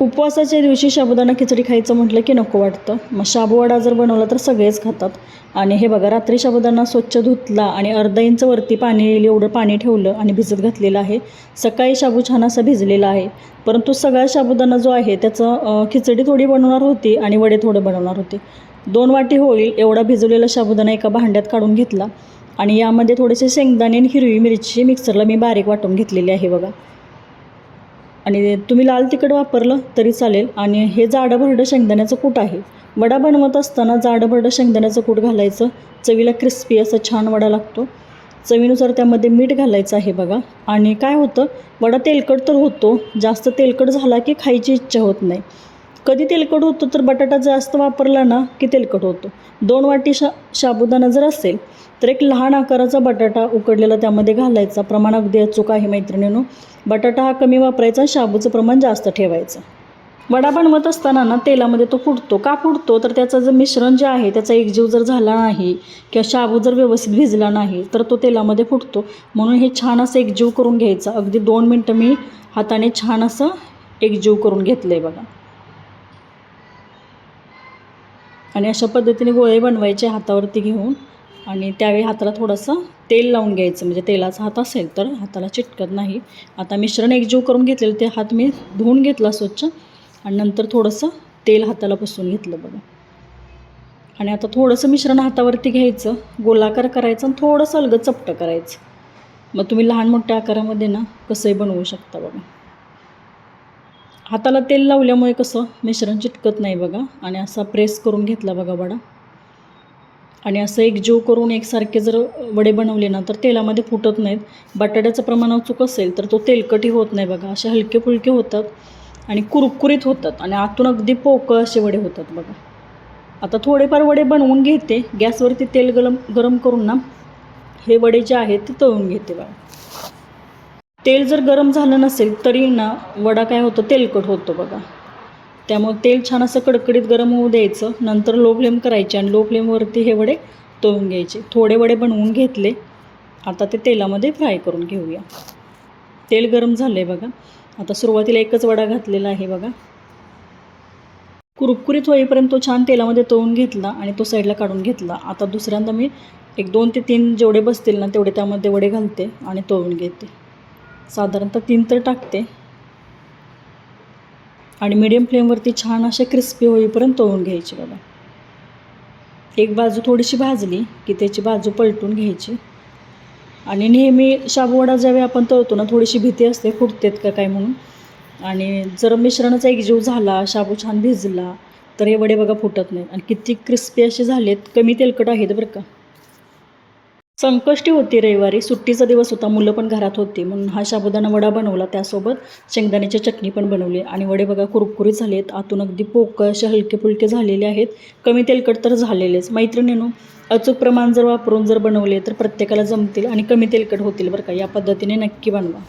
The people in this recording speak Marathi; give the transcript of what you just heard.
उपवासाच्या दिवशी शाबुदाणा खिचडी खायचं म्हटलं की नको वाटतं. मग शाबूवडा जर बनवला तर सगळेच खातात. आणि हे बघा रात्री शाबुदाणा स्वच्छ धुतला आणि अर्धा इंच वरती पाणी येईल एवढं पाणी ठेवलं आणि भिजत घातलेलं आहे. सकाळी शाबू छान असा भिजलेला आहे. परंतु सगळा साबुदाणा जो आहे त्याचं खिचडी थोडी बनवणार होती आणि वडे थोडे बनवणार होते. दोन वाटी होईल एवढा भिजवलेला शाबुदाणा एका भांड्यात काढून घेतला. आणि यामध्ये थोडेसे शेंगदाणे आणि हिरवी मिरची मिक्सरला मी बारीक वाटून घेतलेली आहे बघा. आणि तुम्ही लाल तिखट वापरलं तरी चालेल. आणि हे जाडंभरडं शेंगदाण्याचं कूट आहे. वडा बनवत असताना जाडंभरडं शेंगदाण्याचं कूट घालायचं. चवीला क्रिस्पी असं छान वडा लागतो. चवीनुसार त्यामध्ये मीठ घालायचं आहे बघा. आणि काय होतं? वडा तेलकट तर होतो. जास्त तेलकट झाला की खायची इच्छा होत नाही. कधी तेलकट होतो तर बटाटा जास्त वापरला ना की तेलकट होतो. दोन वाटी शा साबुदाणा जर असेल तर एक लहान आकाराचा बटाटा उकडलेला त्यामध्ये घालायचा. प्रमाण अगदी अचूक आहे मैत्रिणीनो. बटाटा हा कमी वापरायचा शाबूचं प्रमाण जास्त ठेवायचं. वडा बनवत असताना ना तेलामध्ये तो फुटतो. का फुटतो? तर त्याचं जर मिश्रण जे आहे त्याचा एकजीव जर झाला नाही किंवा शाबू जर व्यवस्थित भिजला नाही तर तो तेलामध्ये फुटतो. म्हणून हे छान असं एकजीव करून घ्यायचं. अगदी दोन मिनटं मी हाताने छान असं एकजीव करून घेतलं आहे बघा. आणि अशा पद्धतीने गोळे बनवायचे हातावरती घेऊन आणि त्यावेळी हाताला थोडंसं तेल लावून घ्यायचं. म्हणजे तेलाचा हात असेल तर हाताला चिटकत नाही. आता मिश्रण एकजीव करून घेतलेलं ते हात मी धुवून घेतला स्वच्छ आणि नंतर थोडंसं तेल हाताला पुसून घेतलं बघा. आणि आता थोडंसं मिश्रण हातावरती घ्यायचं गोलाकार करायचं आणि थोडंसं अलगं चपटं करायचं. मग तुम्ही लहान मोठ्या आकारामध्ये ना कसंही बनवू शकता बघा. हाताला तेल लावल्यामुळे कसं मिश्रण चिटकत नाही बघा. आणि असा प्रेस करून घेतला बघा वडा. आणि असं एक जीव करून एकसारखे जर वडे बनवले ना तर तेलामध्ये फुटत नाहीत. बटाट्याचं प्रमाण अचूक असेल तर तो तेलकटी होत नाही बघा. असे हलके फुलके होतात आणि कुरकुरीत होतात आणि आतून अगदी पोकळ असे वडे होतात बघा. आता थोडेफार वडे बनवून घेते. गॅसवरती तेल गरम गरम करून ना हे वडे जे आहेत ते तळून घेते बघा. तेल जर गरम झालं नसेल तरी ना वडा काय होतं तेलकट होतो बघा. त्यामुळे तेल छान असं कडकडीत गरम होऊ द्यायचं नंतर लो फ्लेम करायचे आणि लो फ्लेमवरती हे वडे तळून घ्यायचे. थोडे वडे बनवून घेतले आता ते तेलामध्ये फ्राय करून घेऊया. तेल गरम झालं आहे बघा. आता सुरुवातीला एकच वडा घातलेला आहे बघा. कुरकुरीत होईपर्यंत तो छान तेलामध्ये तळून घेतला आणि तो साईडला काढून घेतला. आता दुसऱ्यांदा मी एक दोन ते तीन जेवढे बसतील ना तेवढे त्यामध्ये वडे घालते आणि तळून घेते. साधारणतः तीन तर टाकते. आणि मीडियम फ्लेमवरती छान असे क्रिस्पी होईपर्यंत तळून घ्यायचे बघा. एक बाजू थोडीशी भाजली की त्याची बाजू पलटून घ्यायची. आणि नेहमी शाबूवडा ज्यावेळी आपण तळतो ना थोडीशी भीती असते फुटतेत का काय म्हणून. आणि जर मिश्रणाचा एकजीव झाला शाबू छान भिजला तर हे वडे बघा फुटत नाहीत. आणि किती क्रिस्पी असे झालेत कमी तेलकट आहेत बरं का. संकष्टी होती रविवारी. सुट्टीचा दिवस होता. मुलं पण घरात होती. म्हणून हा साबुदाणा वडा बनवला. त्यासोबत शेंगदाण्याची चटणी पण बनवली. आणि वडे बघा कुरकुरीत झालेत. आतून अगदी पोकळ असे हलके फुलके झालेले आहेत. कमी तेलकट तर झालेलेच. मैत्रिणीनो अचूक प्रमाण जर वापरून जर बनवले तर प्रत्येकाला जमतील आणि कमी तेलकट होतील बरं का. या पद्धतीने नक्की बनवा.